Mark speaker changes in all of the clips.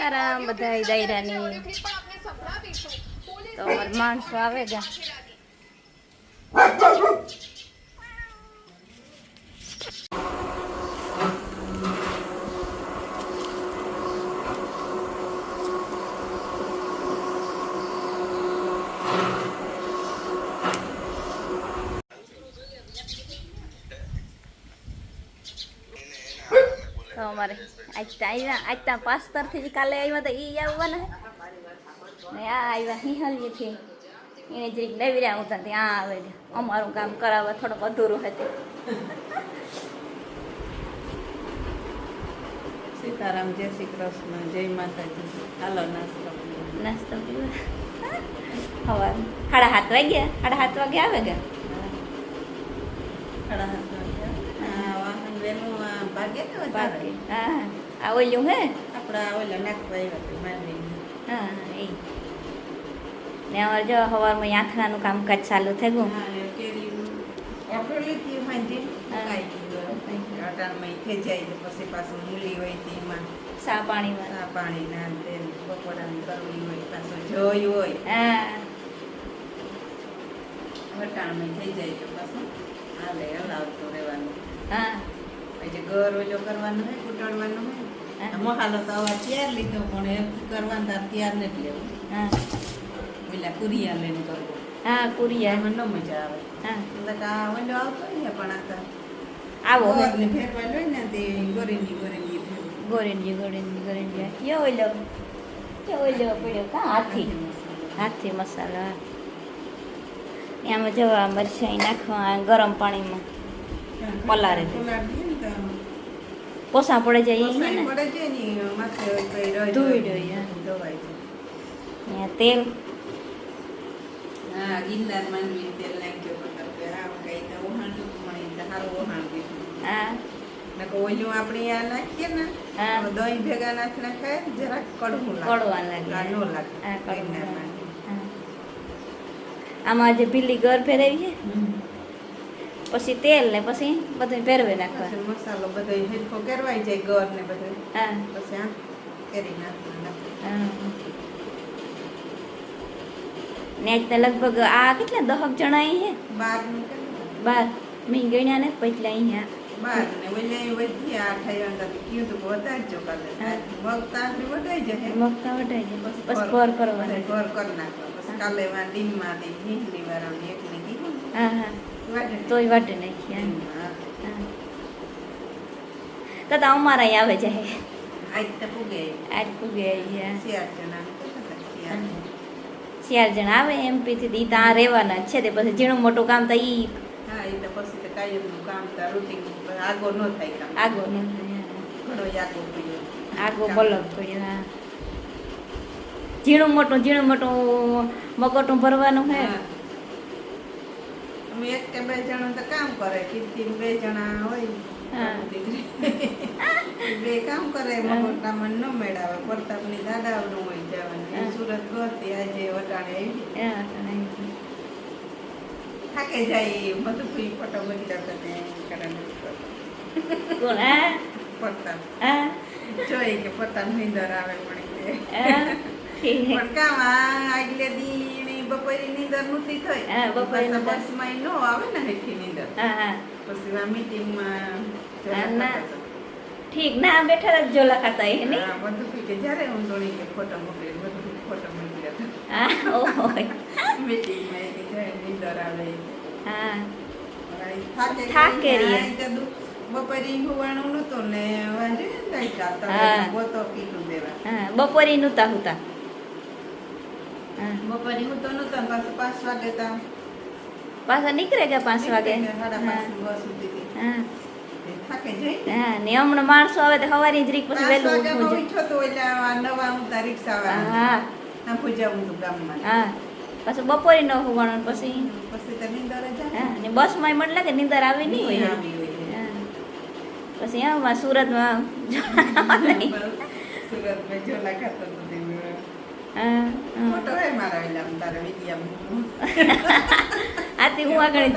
Speaker 1: સીતારામ બધા દાયરાની તો માણસો આવે ગયા અમારે. આજ આવ્યા આજ તો પાસ્તરથી કાલે આવ્યા તો એ આવવાના. ને આ આવ્યા હિહાલીએથી એને જરીક લેવી રહ્યા હતા ત્યાં આવે છે. અમારું કામ કરાવવા થોડુંક અધૂરું હતું
Speaker 2: સીતારામ જય શ્રી કૃષ્ણ જય માતાજી. હાલો નાસ્તો
Speaker 1: નાસ્તો પીવા હવે સાડા સાત વાગ્યા? સાડા સાત વાગે આવે ગયા
Speaker 2: સાડા સાત વાગ્યા. હા વાહન વહેલું ભાગે ને વધારે.
Speaker 1: હા આ ઓલ્યું હે?
Speaker 2: આપણા ઓલા નાખવા આવ્યા હતા માંડવીને.
Speaker 1: હા એ. ને અમારે જો સવારમાં આંખણાનું કામકાજ ચાલુ થઈ ગયું. સા પાણીમાં
Speaker 2: સા પાણી ના તેલ કરવી હોય પાછું જોઈ હોય.
Speaker 1: હા.
Speaker 2: અટાણમાં થઈ જાય તો પાછું હાલે હલાવતું રહેવાનું.
Speaker 1: હા.
Speaker 2: પછી ઘર ઓલો કરવાનું હોય કૂટવાનું હોય.
Speaker 1: હા.
Speaker 2: મસાલો તો આવા તૈયાર લીધો પણ એમ કરવાનું તાર તૈયાર નથી લેવું.
Speaker 1: હા.
Speaker 2: પેલા કુરિયા લઈને કરવું.
Speaker 1: હા કુરિયા.
Speaker 2: એમાં ન મજા આવે.
Speaker 1: હા.
Speaker 2: એટલે આ વંડો આવતો ને પણ આ
Speaker 1: આવો.
Speaker 2: ગોળને ફેરવા લઈ ને તે ગોરીની ગોરીની ફેરવું.
Speaker 1: ગોરેન્જી ગોરેન્જી ગોરેન્જી યો ઓલો? યો ઓલો પડ્યો? કા હાથી? હાથી મસાલા. એમાં જવા મરચાઈ નાખવા ગરમ પાણીમાં. પલારે દે. પોસા પડે જાય ધોઈ. અહીંયા તેલ. આમાં જે ભીલી ગર ફેરવીએ પછી તેલ ને પછી બધું ભેરવી નાખવા
Speaker 2: મસાલો બધો હેરખો કરવાય જાય ગર ને બધું
Speaker 1: હા.
Speaker 2: પછી આમ કરી નાખવાનું
Speaker 1: ને આજના લગભગ આ કેટલા દહક જણા અહીં
Speaker 2: બાર
Speaker 1: બાર. મેં ગણ્યા ને પૈટલા અહીંયા
Speaker 2: બાર ને ઓલે વધી આ ખાઈ અંદર કીધું તો વધારજો કાલે. મગ તાંતરી વધાઈ જાય
Speaker 1: મગતા વટાઈ જાય. પછી ઘર કરવાના.
Speaker 2: ઘર કરી નાખવા પછી કાલે માં એકને કીધું
Speaker 1: હા હા.
Speaker 2: વાટે
Speaker 1: તોય વાટે નાખી હા.
Speaker 2: હા.
Speaker 1: હા. તો તો અમારા આવે છે
Speaker 2: આજ પૂગે.
Speaker 1: ચાર જણા આવે એમપીથી ઈ ત્યાં રહેવાના છે તે પછી ઝીણું મોટું કામ તો ઈ
Speaker 2: એ તો પછી તો કાયમનું કામ તો રૂટીન આગો ન થાય
Speaker 1: આગો ન થાય.
Speaker 2: આગો
Speaker 1: બલક પડ્યો ઝીણું મોટું ઝીણું મોટું મગટું ભરવાનું હે.
Speaker 2: હા. એક કે બે જણા તો કામ કરે કીર્તિ બે જણા હોય દીકરી. બે કામ કરે મગોટામાં ન મેળાવે પ્રતાપની દાદાવનું હોય જવાનું. સુરત ગોતી આજે વટાણે આવી. થાકે જાય મધુપી ફોટો બગીચા કરતે કરવાનું
Speaker 1: કોણ હા?
Speaker 2: પ્રતાપ.
Speaker 1: હા?
Speaker 2: જોઈ કે પ્રતાપ નીંદર આવે પણ કામ આગલે દી બપોરી નીંદર નહોતી થઈ.
Speaker 1: હા, બપોરી
Speaker 2: બસમાં નો આવે ને હેઠી નીંદર.
Speaker 1: હા હા.
Speaker 2: પછી આ મીટિંગમાં
Speaker 1: ના. ઠીક ના બેઠા જ જોલા ખાતા એ નહીં
Speaker 2: બધું કે જ્યારે હું ધોણી કે ફોટો મોકલી બધું ફોટો મોકલ્યા હતા
Speaker 1: હા ઓહો.
Speaker 2: મીટિંગમાં કે જાય નીંદર આવે.
Speaker 1: હા.
Speaker 2: થાકે દુ- બપોરે હુવાનું નહોતું ને વાંધો ને થાય બોતો. કીધું દેવા.
Speaker 1: હા નું તા સુતા હા
Speaker 2: બપોરે હું તો નહોતો પાછું પાંચ વાગે તો.
Speaker 1: પાછા નીકળે કે પાંચ વાગે? હા. ને હમણાં માણસો આવે તો હવારી જ રીક પછી વહેલું હા હા. પછી બપોરે ન હોવાનું પછી?
Speaker 2: પછી.
Speaker 1: બસમાં મને લાગે નીંદર આવે નહીં હોય. પછી આમાં સુરતમાં
Speaker 2: સુરતમાં ઝોલા ખાતો
Speaker 1: આથી હું આગળ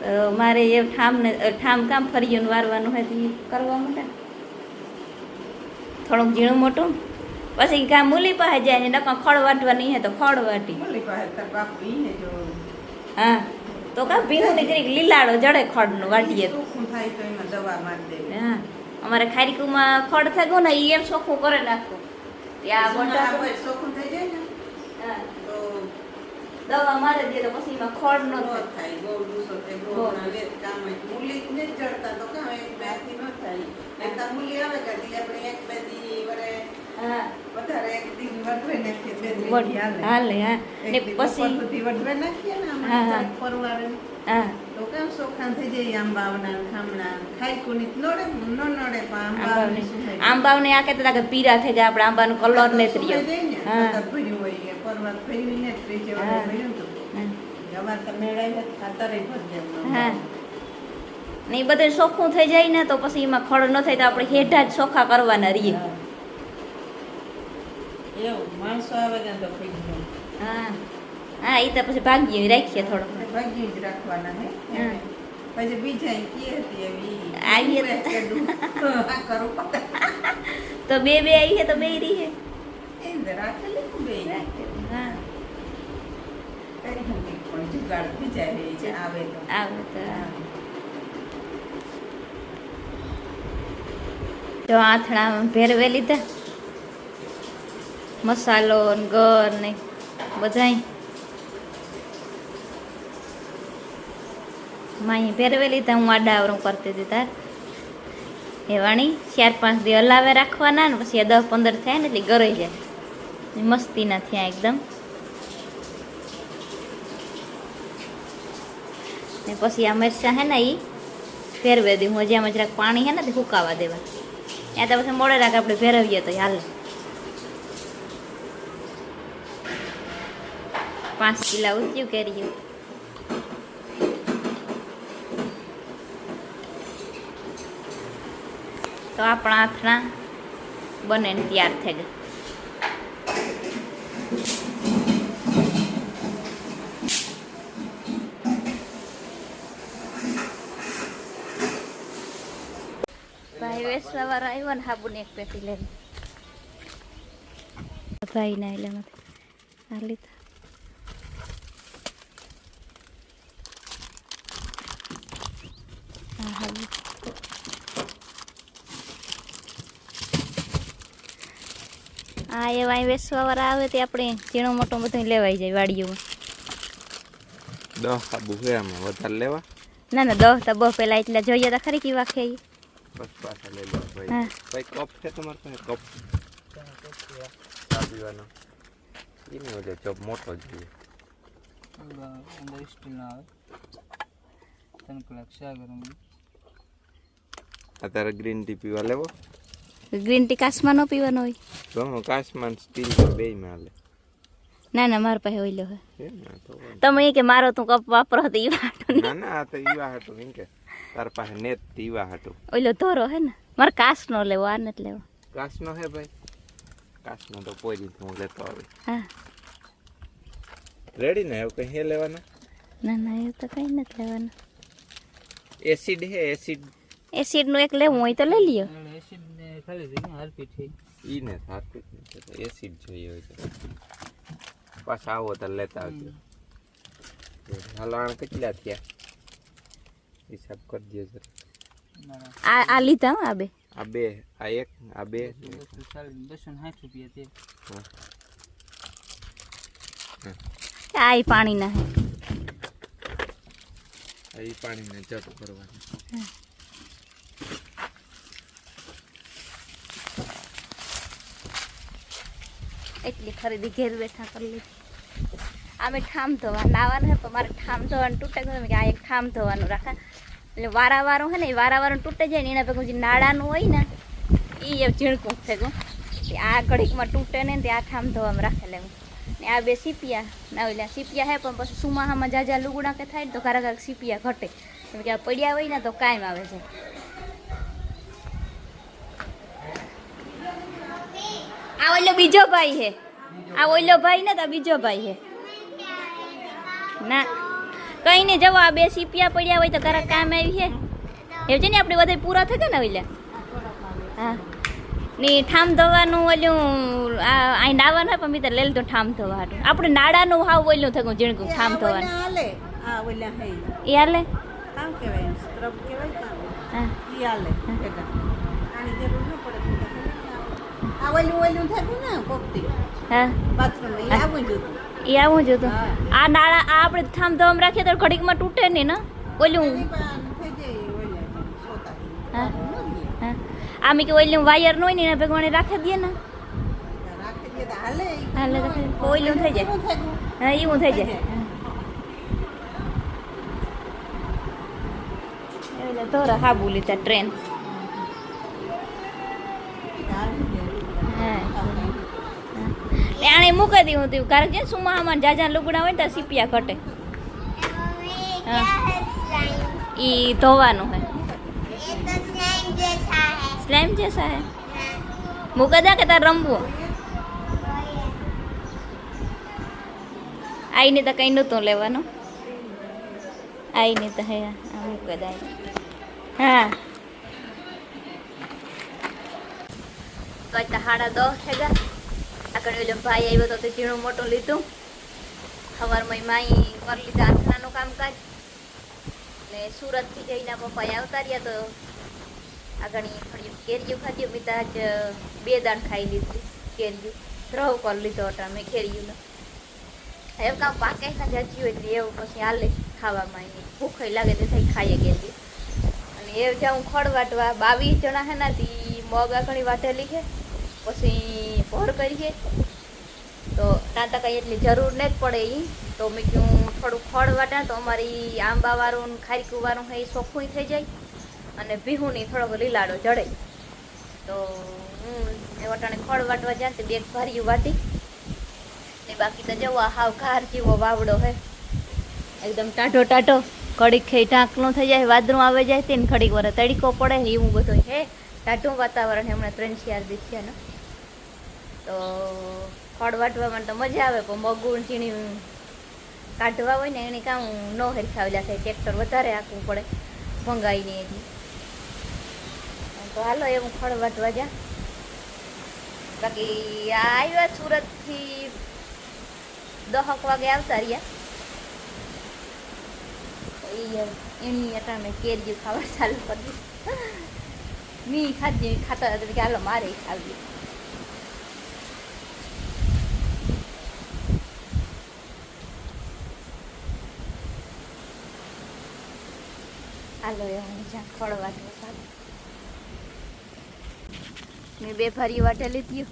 Speaker 1: તો મારે એ ઠામને ઠામ કામ ફરિયું વારવાનું હોય તો કરવા માટે. થોડુંક ઝીણું મોટું. પછી કાં મૂલી પાસે જાય ને નકા ખડ વાટવાની હે તો ખડ વાટી. હા. તો કા ભીનું નીકળી લીલાડો જડે ખડનું વાટીએ. હા. અમારે ખારીકુમાં ખડ થયું ને એ એમ ચોખ્ખું કરે નાખું ત્યાં બોટા
Speaker 2: ચોખ્ખું થઈ જાય ને. તો
Speaker 1: દવા મારે દે તો પછી એમાં ખડ ન થાય.
Speaker 2: થાય દૂષો થાય
Speaker 1: ગોળ.
Speaker 2: કામ મૂલી જ જડતા તો કામ એક બેથી ન થાય. નહીંતર મૂલી આવે કાઢી આપણે એક બે દી વરે
Speaker 1: હા. ને પછી
Speaker 2: વઢવે નાખીએ ને ફરવા ચોખ્ખા થઈ જાય ને આંબાવને
Speaker 1: આ કહેતા કે પીરા થઈ જાય આપણે આંબાનો કલર હા.
Speaker 2: તો.
Speaker 1: એ બધું થઈ જાય ને પછી એમાં ખડ ન થાય તો આપણે હેઠા જ સોખા કરવાના રહીએ.
Speaker 2: એવું માણસો આવે ને તો
Speaker 1: હા. હા એ તો પછી ભાગીએ રાખીએ થોડો
Speaker 2: ભાગ્યું જ રાખવાના હે?
Speaker 1: હા.
Speaker 2: પછી બીજા ય કહે હતી એવી
Speaker 1: આવીએ
Speaker 2: ઉભરે
Speaker 1: તો-
Speaker 2: ચડું. આ કરવું પડે.
Speaker 1: તો બે બે આવીએ તો બે રહીએ
Speaker 2: એ જ રાખેલી ને બેય.
Speaker 1: હા.
Speaker 2: કરી હતી પણ જુગાડ થઈ જાય એ જે આવે તો.
Speaker 1: આવે તો જો આથણામાં ભેરવે લીધા. મસાલો ને ગર ને બધાય. માહી ફેરવેલી તો હું આડાવરું કરતી હતી તાર. એ વાણી ચાર પાંચ દી હલાવે રાખવાના ને પછી દસ પંદર થાય ને એટલે ગરાઈ જાય. મસ્તી મસ્તીના થયા એકદમ. ને પછી આ મરચાં હે ને એ ફેરવે દઉં હું જ્યાં જરાક પાણી હે ને તે સુકાવા દેવા. ત્યાં તો પછી મોડે રાખ આપણે ફેરવીએ તો હાલ. પાંચ કિલા ઉચ્યું કર્યું તો આપણા આથણા બને તૈયાર થઈ ગયા ભાઈ વેસ વાળો આવ્યો ને હાબુને એક પેટી લઈને. ભાઈ ના એટલે આ લીધા આ હાબુ આ એવા અહીં વેસવા વાળા આવે તે આપણે ઝીણો મોટો બધું લેવાઈ જાય વાડીઓમાં.
Speaker 3: દસ આબુ છે આમાં વધારે લેવા?
Speaker 1: ના ના દસ તો બહુ પહેલાં એટલે જોઈએ તો ખરી કેવા ખે
Speaker 3: બસ પાછા લઈ લો ભાઈ. ભાઈ કપ છે તમારે પાસે? કપ. ચા પીવાનો એને ઓલે ચોપ મોટો જોઈએ.
Speaker 4: અંદર સ્ટીલ ના આવે ત્રણ કલાક શા ગરમ?
Speaker 3: અત્યારે ગ્રીન ટી પીવા લેવો.
Speaker 1: ગ્રીન ટી કાસમાનો ન પીવાનો હોય?
Speaker 3: તો કાચમાં સ્ટીલ તો બે માં
Speaker 1: ના ના મારા પાસે ઓઈલો
Speaker 3: ને વાંધો.
Speaker 1: તમે એ કે મારો તું કપ વાપરો તો ઈવા વાટો
Speaker 3: ના ના આ તો ઈવા હાટું એમ કે તાર પાસે નેત ઈવા હાટું
Speaker 1: ઓઈલો ધોરો હે ને? મારે કાચ નો લેવો આ નથી લેવો.
Speaker 3: કાચનો હે ભાઈ? કાચનો તો પોઈ હું લેતો આવી.
Speaker 1: હા.
Speaker 3: રેડી ને? એવું કઈ હે લેવાનું?
Speaker 1: ના ના એવું તો કઈ નથી લેવાનું.
Speaker 3: એસિડ હે એસિડ
Speaker 1: એસિડનું એક લેવું હોય તો લઈ લ્યો.
Speaker 4: એસિડ ને ખાલી થઈ ગયા હારપીટ થઈ.
Speaker 3: ઈ ને થાતું જ નથી તો એસિડ જોઈએ હોય તો. પાછા આવો તો લેતા આવજો. હાલો આણ કેટલા થયા? હિસાબ કરી દો જરા.
Speaker 4: ના ના
Speaker 1: આ આ લીધા હો આ બે.
Speaker 3: આ બે આ એક આ બે.
Speaker 4: બસો ચાલીસ બસો ને સાઠ રૂપિયા તે.
Speaker 1: આ ય પાણી ના હે.
Speaker 3: આ ઈ પાણીને જટ કરવાનું.
Speaker 1: એટલી ખરીદી ઘેર બેઠા કરી લીધી. અમે ઠામ ધોવા નાવાનું તો મારે ઠામ ધોવાનું તૂટે ગયું કે આ એક ઠામ ધોવાનું રાખા. એટલે વારાવારો હે ને, એ વારાવારું તૂટે જાય ને, એના ભેગું જે નાળાનું હોય ને એ એ ઝીણકું ભેગું. કે આ ઘડીકમાં તૂટે ને તે આ ઠામ ધોવામાં રાખે લેવું ને આ બે સીપિયા ના ઓલા સીપિયા હે, પણ પછી સુમાહામાં જાજા લુગડા કે થાય ને, તો ઘરે કારક સીપિયા ઘટે. કેમ કે આ પડ્યા હોય ને, તો કાયમ આવે છે. આ ઓલો બીજો ભાઈ હે આ ઓલો ભાઈ ને તો બીજો ભાઈ હે ના કઈ નહીં જવો આ બે સીપિયા પડ્યા હોય તો કરા કામ આવી છે. એવું છે ને આપણે બધા પૂરા થયા ને ઓલા? હા. ની ઠામ ધોવાનું ઓલું આ અહીં નાવાનું હોય પણ મેં તો લઈ તો ઠામ ધોવા હતું આપણે નાડાનું હાવ ઓલું થયું ઝીણકું ઠામ ધોવાનું.
Speaker 2: હે.
Speaker 1: એ હાલે?
Speaker 2: કામ કહેવાય સ્ક્રબ કહેવાય કામ?
Speaker 1: હા.
Speaker 2: ઈ હાલે ભેગા આની જરૂર ન પડે તું તો ખબર છે. આ ઓલું ઓલું થતું ને કોકતી
Speaker 1: હા.
Speaker 2: બાથરૂમ એ આવું જોતું
Speaker 1: એ આવું જ આ નાળા આ આપણે ધોવામાં રાખીએ તો ઘડીકમાં તૂટે નહીં ને? ઓલું. હા. હા. આ મેં કે ઓલું વાયર નો હોય ને એના ભેગવાને રાખી દઈએ ને?
Speaker 2: હાલે.
Speaker 1: ઓલું થઈ જાય. હા એવું થઈ જાય.
Speaker 2: થઈ
Speaker 1: હા. એટલે ત્યાં ટ્રેન
Speaker 2: હાલી દે.
Speaker 1: હા. આણે મૂકી દીધું હતું. કારણ કે સુમામાં જાજા લુગડા હોય ત્યાં સીપિયા ઘટે. हाँ। ઈ ધોવાનું હે. સ્લાઇમ છે હે. મૂકે દે કે તાર રમવું? આઈને તો કઈ નહોતું લેવાનું. આઈને તો હે આ મૂકે દે હા. કઈ તો હાડા દસ થઈ ગયા ઓલો ભાઈ આવ્યો તો તે ઝીણું મોટું લીધું. સવારમાં માઈ કરી લીધા આસનાનું કામકાજ. એટલે સુરતથી જઈને પપ્પાએ આવતા રહ્યા તો આગળ થોડી કેરીયું ખાધ્યું મેં આજ બે દાણ ખાઈ લીધી કેરીયું દ્રવ કરી લીધો હતા મેં કેરીયું એમ કામ પાકે ના જાજી હોય એટલે એવું પછી હાલે ખાવામાં એની. ભૂખ લાગે તે થઈ ખાઈએ કેરીયું અને એ જાઉં ખડ વાટવા, બાવીસ જણા હે ના મગ આકડી વાટેલી છે. પછી ભોર કરીએ. તો ત્યાં તો કંઈ એટલી જરૂર ન જ પડે એ તો મેં કહ્યું થોડું ખડ વાટા. તો અમારી આંબાવાળું ખારીકું ખારીકુવાળું એ સોખું થઈ જાય. અને ભીહુની થોડોક લીલાડો જડે. તો હું એ વટાણે ખડ વાટવા જાય તે બેગ ભર્યું વાટી. ને બાકી તો જવો હાવ ઘાર જેવો વાવડો હે. એકદમ ટાઢો ટાઢો. ઘડીક ખાઈ ઢાંકણું થઈ જાય, વાદળું આવે જાય, તેને ઘડીક વરે તડીકો પડે. એવું બધું હે. ટાઢું વાતાવરણ હમણાં ત્રણ ચાર દિવસ છે ને તો ફળ વાટવામાં તો મજા આવે, પણ મગુણ ઝીણી કાઢવા હોય ને એને કામ ન હરખાવેલા થાય. ટ્રેક્ટર વધારે આખવું પડે ભંગાઈને એથી તો હાલો હું ફળ વાટવા જા. બાકી આવ્યા સુરતથી દહક વાગે આવતા રહ્યા. એની અટાણે કેરીયું ખાવા ચાલુ કરી મી ખાધી ખાતા હતા. કે હાલો, મારે ખાવી હાલો એ હું જ્યાં ખોળવા વાટવા સારું. મેં બે ફરી વાટેલી હતી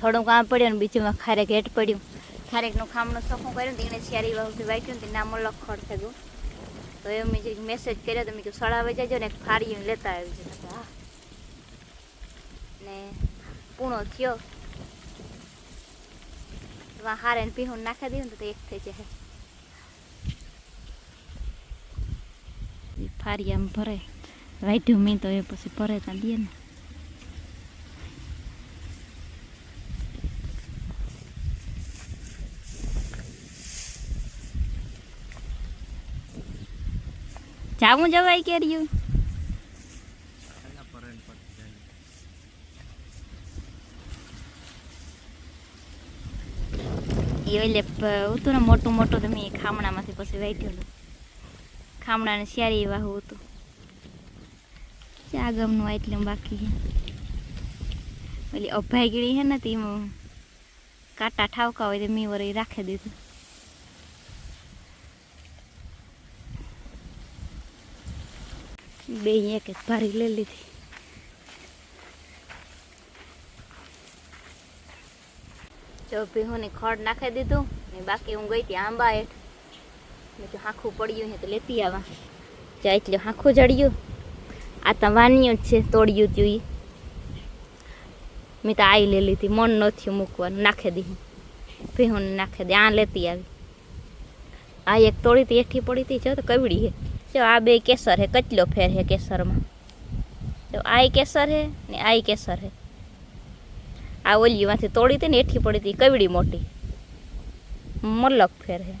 Speaker 1: થોડું કામ પડ્યું ને બીજુંમાં ખારેક હેઠ પડ્યું. ખારેકનું ખામણું સફું કર્યું ને એને શિયારી વાવથી વાંચ્યું ને નામ લખડ થઈ ગયું. તો એ મેં જે મેસેજ કર્યો તો મેં કીધું સળાવે જજો ને એક લેતા આવી તો હા. ને પૂણો થયો. હારે પીહું નાખી દીધું તો એક થઈ જાય ફારી આમ ભરે વાટ્યું મેં તો એ પછી ભરે ત્યાં દે ને જાવું જવાય કે રહ્યું એ એટલે હતું ને મોટું મોટું તમે એ ખામણામાંથી પછી વાટ્યું હતું ખામણાને શિયારી વાહું હતું ચા ગમનું એટલું બાકી છે? ઓલી અભાઈ ગીળી છે ને તેમાં કાંટા ઠાવકા હોય તો મેં વળી રાખી દીધું. બે એક જ ભારી લઈ લીધી. જો ભીહુની ખડ નાખી દીધું ને બાકી હું ગઈ હતી આંબા હેઠ જો હાંખું પડ્યું છે તો લેતી આવા. જા એટલે હાંખું જડ્યું. આ તો વાનિયું જ છે, તોડ્યું હતું એ મેં તો આઈ લઈ લીધી, મન નથી મૂકવાનું, નાખી દીધું. ભીહુને નાખી દે આ લેતી આવી. આ એક તોડી હતી, એઠી પડી હતી, જો તો કવડી છે. જો આ બે કેસર હે કચલો ફેર હે કેસરમાં. તો આ કેસર હે ને આ કેસર હે આ ઓલીમાંથી તોડી હતી ને એઠી પડી હતી, કવડી મોટી. મલક ફેર હે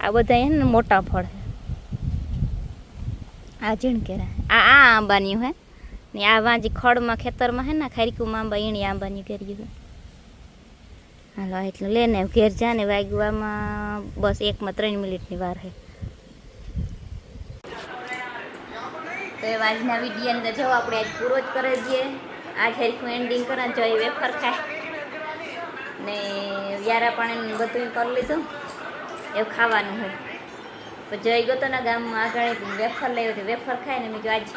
Speaker 1: આ બધા એને મોટા ફળ હે. આ ઝીણકેરા આ આ આંબાની હે ને આ વાંજી ખડમાં ખેતરમાં હે ને ખારીકુમાં આંબા એણી આંબાની કર્યું છે હાલો, એટલે લે ને, ઘેર જા ને, વાગવામાં બસ એકમાં ત્રણ મિનિટની વાર છે તો એ આજના વીડિયો અંદર જો આપણે આજ પૂરો જ કરી દઈએ. આ હરખું એન્ડિંગ કરે જો એ વેફર ખાય. ને વ્યારા પાણી બધું કરી લીધું. એવું ખાવાનું હોય. પણ જઈ ગયો તો ના ગામમાં આગળ વેફર લઈ હતી વેફર ખાય ને મેં કીધું આજ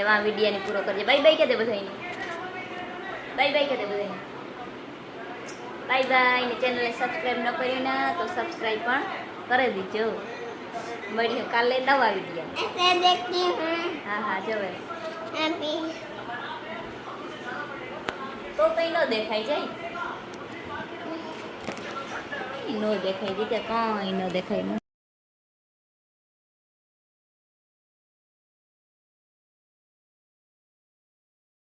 Speaker 1: એવા વિડીયાને પૂરો કરજે. બાય બાય કહેતે બધાને બાય બાય કહેતે બધાને બાય બાય ને ચેનલને સબસ્ક્રાઈબ ન કરી ના તો સબસ્ક્રાઈબ પણ કરી દીજો. મળીએ કાલે નવા વિડીયા હા હા જવે તો કંઈ ન દેખાય જાય. ન દેખાય દીધા કઈ ન દેખાય.